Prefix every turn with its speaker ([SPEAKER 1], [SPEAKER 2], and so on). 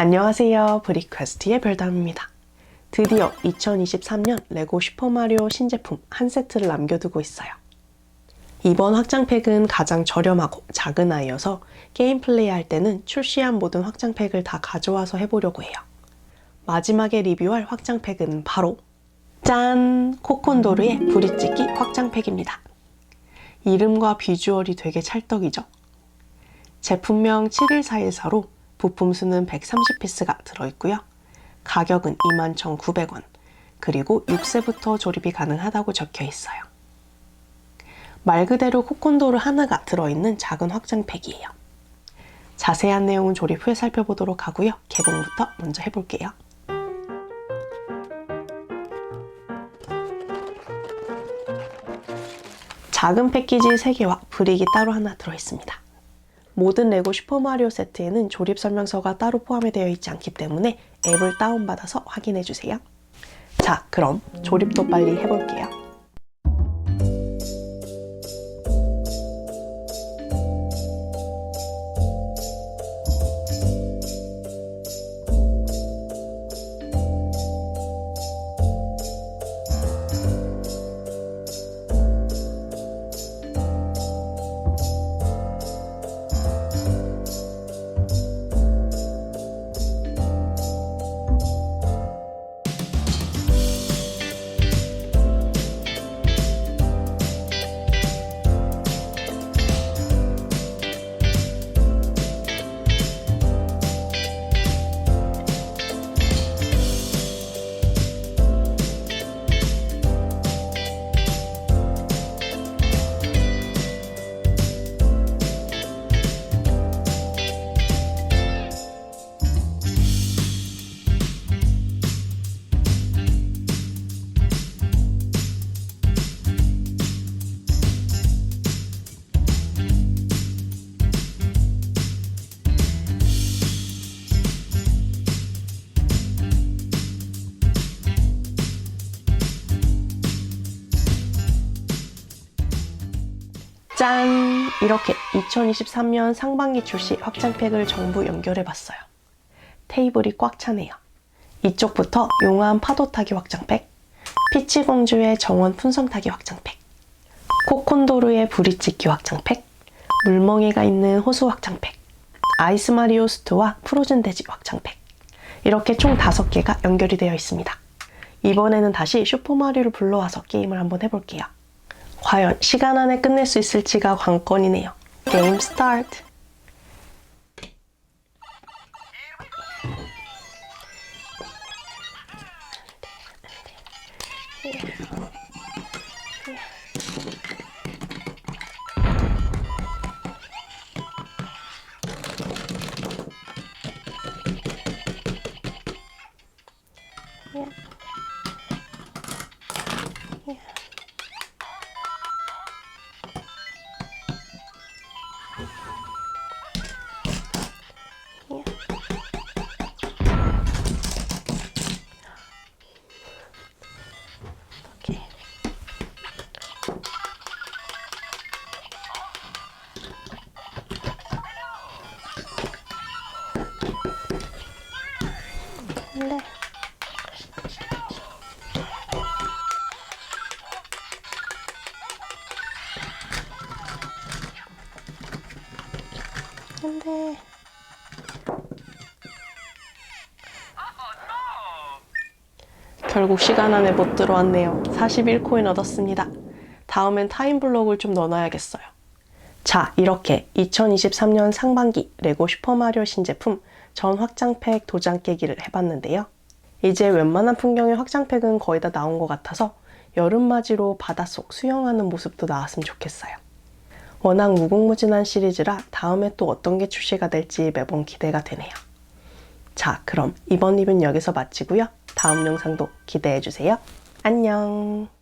[SPEAKER 1] 안녕하세요. 브리퀘스트의 별담입니다. 드디어 2023년 레고 슈퍼마리오 신제품 한 세트를 남겨두고 있어요. 이번 확장팩은 가장 저렴하고 작은 아이여서 게임 플레이할 때는 출시한 모든 확장팩을 다 가져와서 해보려고 해요. 마지막에 리뷰할 확장팩은 바로 짠! 코콘도르의 부리찍기 확장팩입니다. 이름과 비주얼이 되게 찰떡이죠? 제품명 71414로 부품 수는 130피스가 들어있고요. 가격은 21,900원, 그리고 6세부터 조립이 가능하다고 적혀 있어요. 말 그대로 코콘도르 하나가 들어있는 작은 확장팩이에요. 자세한 내용은 조립 후에 살펴보도록 하고요. 개봉부터 먼저 해볼게요. 작은 패키지 3개와 브릭이 따로 하나 들어있습니다. 모든 레고 슈퍼마리오 세트에는 조립 설명서가 따로 포함이 되어 있지 않기 때문에 앱을 다운받아서 확인해 주세요. 자, 그럼 조립도 빨리 해볼게요. 짠! 이렇게 2023년 상반기 출시 확장팩을 전부 연결해 봤어요. 테이블이 꽉 차네요. 이쪽부터 용암 파도 타기 확장팩, 피치 공주의 정원 풍선 타기 확장팩, 코콘도르의 부리찍기 확장팩, 물멍이가 있는 호수 확장팩, 아이스 마리오 스트와 프로즌 돼지 확장팩. 이렇게 총 5개가 연결이 되어 있습니다. 이번에는 다시 슈퍼마리오를 불러와서 게임을 한번 해볼게요. 과연 시간 안에 끝낼 수 있을지가 관건이네요. 게임 스타트. 오 네. 안 돼. 결국 시간 안에 못 들어왔네요. 41코인 얻었습니다. 다음엔 타임블록을 좀 넣어놔야겠어요. 자, 이렇게 2023년 상반기 레고 슈퍼마리오 신제품 전 확장팩 도장 깨기를 해봤는데요. 이제 웬만한 풍경의 확장팩은 거의 다 나온 것 같아서 여름맞이로 바닷속 수영하는 모습도 나왔으면 좋겠어요. 워낙 무궁무진한 시리즈라 다음에 또 어떤 게 출시가 될지 매번 기대가 되네요. 자, 그럼 이번 리뷰는 여기서 마치고요. 다음 영상도 기대해주세요. 안녕!